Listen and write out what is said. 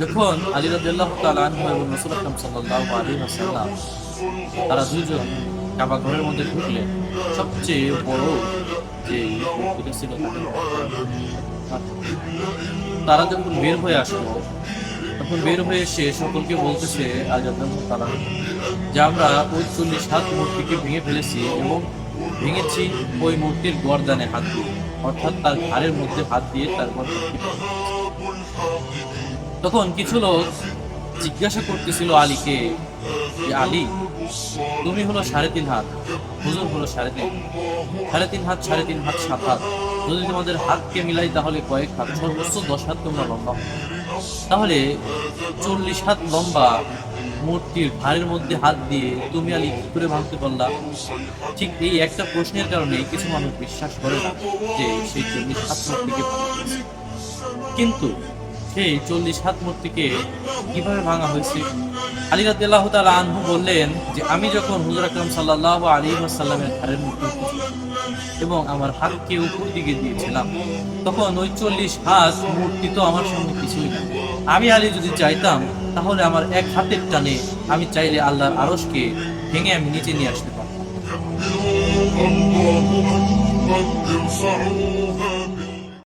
যখন আলী তাআলা আনহু এবং রাসূল আকরাম সাল্লাল্লাহু আলাইহি ওয়াসাল্লাম, তারা দুইজন কাবা ঘরের মধ্যে ঢুকলেন সবচেয়ে বড় যে ছিল তারা যখন বের হয়ে আসলো, তখন বের হয়ে এসে সকলকে বলতেছে আজাদ তারা যে আমরা ওই চল্লিশ হাত মূর্তিকে ভেঙে ফেলেছি এবং ভেঙেছি ওই মূর্তির গরদানে হাত দিয়ে। অর্থাৎ তার ঘাড়ের মধ্যে হাত দিয়ে তার গর্দানকে তখন কিছু লোক জিজ্ঞাসা করতেছিল আলীকে আলী, তুমি হলো সাড়ে তিন হাত, হুজুর হলো সাড়ে তিন সাড়ে তিন হাত, সাড়ে তিন হাত, সাত হাত। যদি তোমাদের হাতকে মিলাই তাহলে কয়েক হাত, সর্বোচ্চ দশ হাত তোমরা লম্বা তাহলে চল্লিশ হাত লম্বা মূর্তির ঘাড়ের মধ্যে হাত দিয়ে তুমি আলী কি করে ভাঙতে পারলা? ঠিক এই একটা প্রশ্নের কারণে কিছু মানুষ বিশ্বাস করে না যে সেই চল্লিশ হাত মূর্তিকে কিন্তু সেই চল্লিশ হাত মূর্তিকে কীভাবে ভাঙা হয়েছে? আলী রাদিল্লাহ তালা আনহু বললেন যে, আমি যখন হুজুর আকরম সাল্লাহ আলী আসাল্লামের ঘরের মূর্তি এবং আমার হাতকে উপর দিকে দিয়েছিলাম, তখন ওই চল্লিশ হাত মূর্তি তো আমার সামনে কিছুই না আমি আলী যদি চাইতাম, তাহলে আমার এক হাতের টানে আমি চাইলে আল্লাহর আরসকে ভেঙে আমি নিচে নিয়ে আসতে পারতাম।